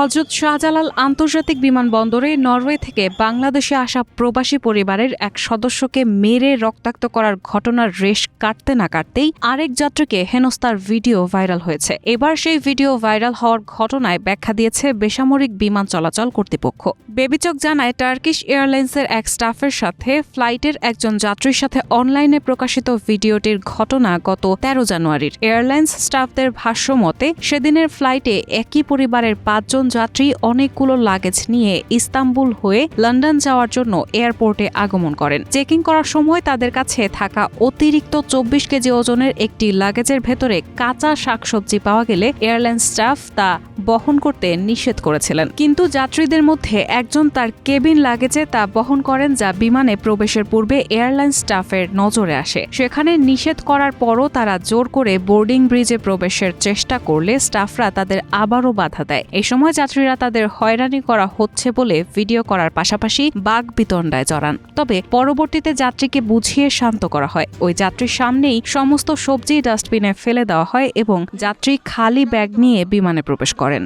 হজরত শাহজালাল আন্তর্জাতিক বিমানবন্দরে নরওয়ে থেকে বাংলাদেশে আসা প্রবাসী পরিবারের এক সদস্যকে মেরে রক্তাক্ত করার ঘটনার রেশ কাটতে না কাটতেই আরেক যাত্রীকে হেনস্তার ভিডিও ভাইরাল হয়েছে। এবার সেই ভিডিও ভাইরাল হওয়ার ঘটনায় ব্যাখ্যা দিয়েছে বেসামরিক বিমান চলাচল কর্তৃপক্ষ। বেবিচক জানায়, টার্কিশ এয়ারলাইন্সের এক স্টাফের সাথে ফ্লাইটের একজন যাত্রীর সাথে অনলাইনে প্রকাশিত ভিডিওটির ঘটনা গত তেরো জানুয়ারির। এয়ারলাইন্স স্টাফদের ভাষ্য মতে, সেদিনের ফ্লাইটে একই পরিবারের পাঁচজন যাত্রী অনেকগুলো লাগেজ নিয়ে ইস্তাম্বুল হয়ে লন্ডন যাওয়ার জন্য এয়ারপোর্টে আগমন করেন। চেকিং করার সময় তাদের কাছে থাকা অতিরিক্ত চব্বিশ কেজি ওজনের একটি লাগেজের ভেতরে কাঁচা শাকসবজি পাওয়া গেলে এয়ারলাইন স্টাফ তা বহন করতে নিষেধ করেছিলেন। কিন্তু যাত্রীদের মধ্যে একজন তার কেবিন লাগেজে তা বহন করেন যা বিমানে প্রবেশের পূর্বে এয়ারলাইন স্টাফের নজরে আসে। সেখানে নিষেধ করার পরও তারা জোর করে বোর্ডিং ব্রিজে প্রবেশের চেষ্টা করলে স্টাফরা তাদের আবারও বাধা দেয়। এই সময় যাত্রীরা তাদের হয়রানি করা হচ্ছে বলে ভিডিও করার পাশাপাশি বাঘ বিতণ্ডায় জড়ান। তবে পরবর্তীতে যাত্রীকে বুঝিয়ে শান্ত করা হয়। ওই যাত্রীর সামনেই সমস্ত সবজি ডাস্টবিনে ফেলে দেওয়া হয় এবং যাত্রী খালি ব্যাগ নিয়ে বিমানে প্রবেশ করেন।